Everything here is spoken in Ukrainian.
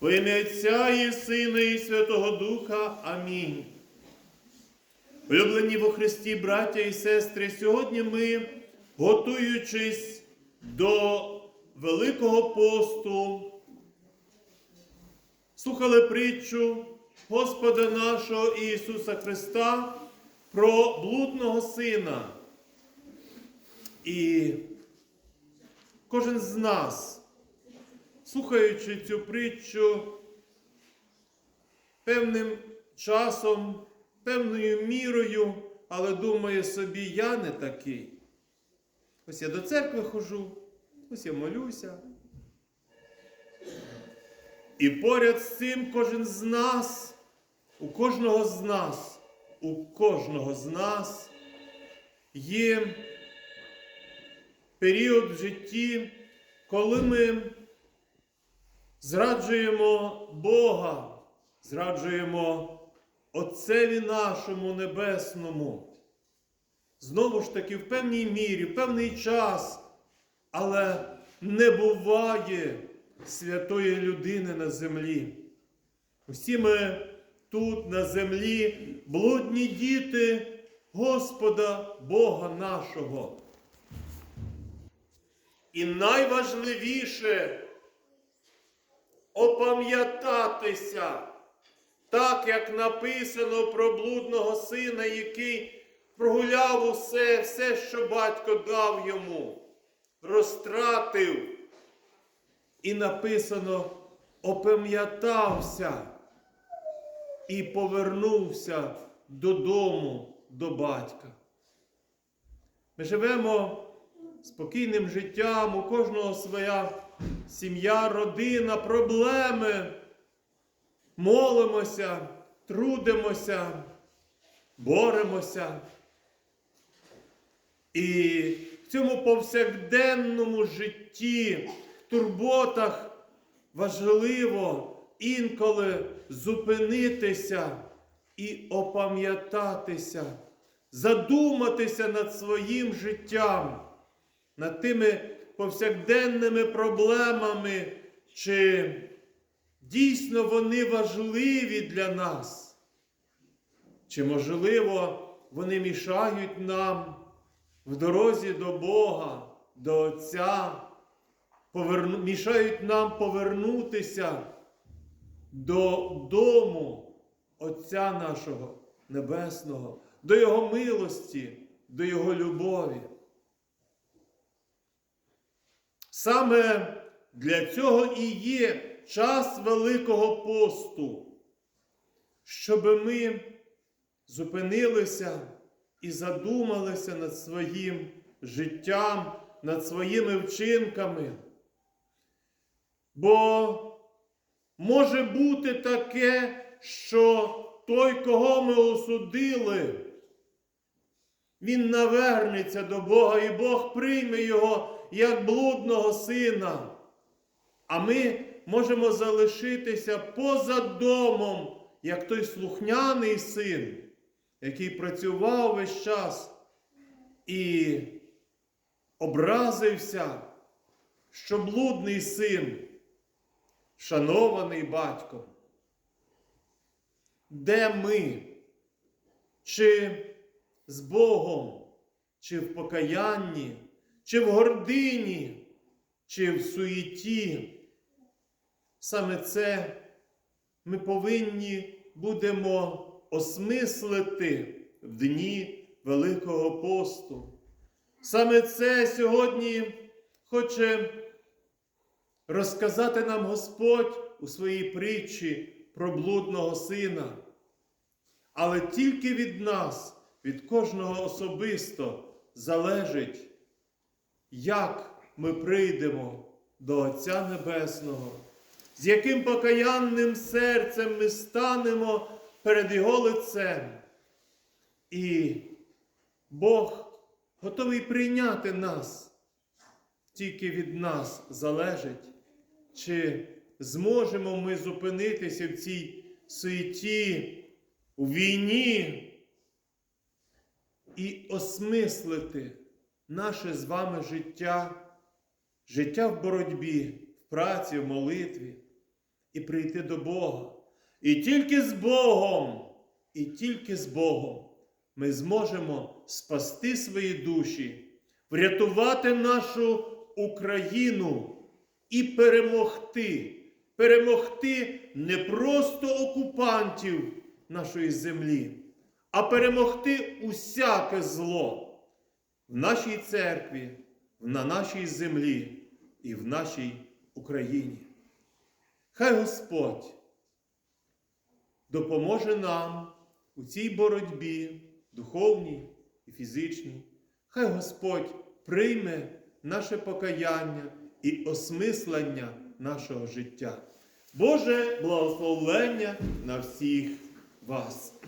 Во ім'я Отця і Сина, і Святого Духа. Амінь. Улюблені во Христі, браття і сестри, сьогодні ми, готуючись до Великого посту, слухали притчу Господа нашого Ісуса Христа про блудного сина. І кожен з нас, слухаючи цю притчу, певним часом, певною мірою, але думає собі, я не такий. Ось я до церкви ходжу, ось я молюся. І поряд з цим кожен з нас, у кожного з нас, у кожного з нас є період в житті, коли ми зраджуємо Бога, зраджуємо Отцеві нашому Небесному. Знову ж таки, в певній мірі, в певний час, але не буває святої людини на землі. Усі ми тут, на землі, блудні діти Господа Бога нашого. І найважливіше опам'ятатися, так як написано про блудного сина, який прогуляв усе, все, що батько дав йому, розтратив. І написано, опам'ятався і повернувся додому до батька. Ми живемо спокійним життям, у кожного своя сім'я, родина, проблеми. Молимося, трудимося, боремося. І в цьому повсякденному житті, в турботах важливо інколи зупинитися і опам'ятатися, задуматися над своїм життям, над тими повсякденними проблемами, чи дійсно вони важливі для нас, чи, можливо, вони мішають нам в дорозі до Бога, до Отця, поверну... мішають нам повернутися до дому Отця нашого Небесного, до Його милості, до Його любові. Саме для цього і є час Великого посту, щоб ми зупинилися і задумалися над своїм життям, над своїми вчинками. Бо може бути таке, що той, кого ми осудили, він навернеться до Бога, і Бог прийме його як блудного сина. А ми можемо залишитися поза домом, як той слухняний син, який працював весь час і образився, що блудний син, шанований батьком. Де ми? Чи з Богом, чи в покаянні, чи в гордині, чи в суєті? Саме це ми повинні будемо осмислити в дні Великого посту. Саме це сьогодні хоче розказати нам Господь у своїй притчі про блудного сина. Але тільки від нас, від кожного особисто, залежить, як ми прийдемо до Отця Небесного, з яким покаянним серцем ми станемо перед Його лицем. І Бог готовий прийняти нас. Тільки від нас залежить, чи зможемо ми зупинитися в цій суеті, у війні і осмислити наше з вами життя, життя в боротьбі, в праці, в молитві. і прийти до Бога. І тільки з Богом, і тільки з Богом ми зможемо спасти свої душі, врятувати нашу Україну і перемогти. Перемогти не просто окупантів нашої землі, а перемогти усяке зло в нашій церкві, на нашій землі і в нашій Україні. Хай Господь допоможе нам у цій боротьбі духовній і фізичній. Хай Господь прийме наше покаяння і осмислення нашого життя. Боже благословення на всіх вас.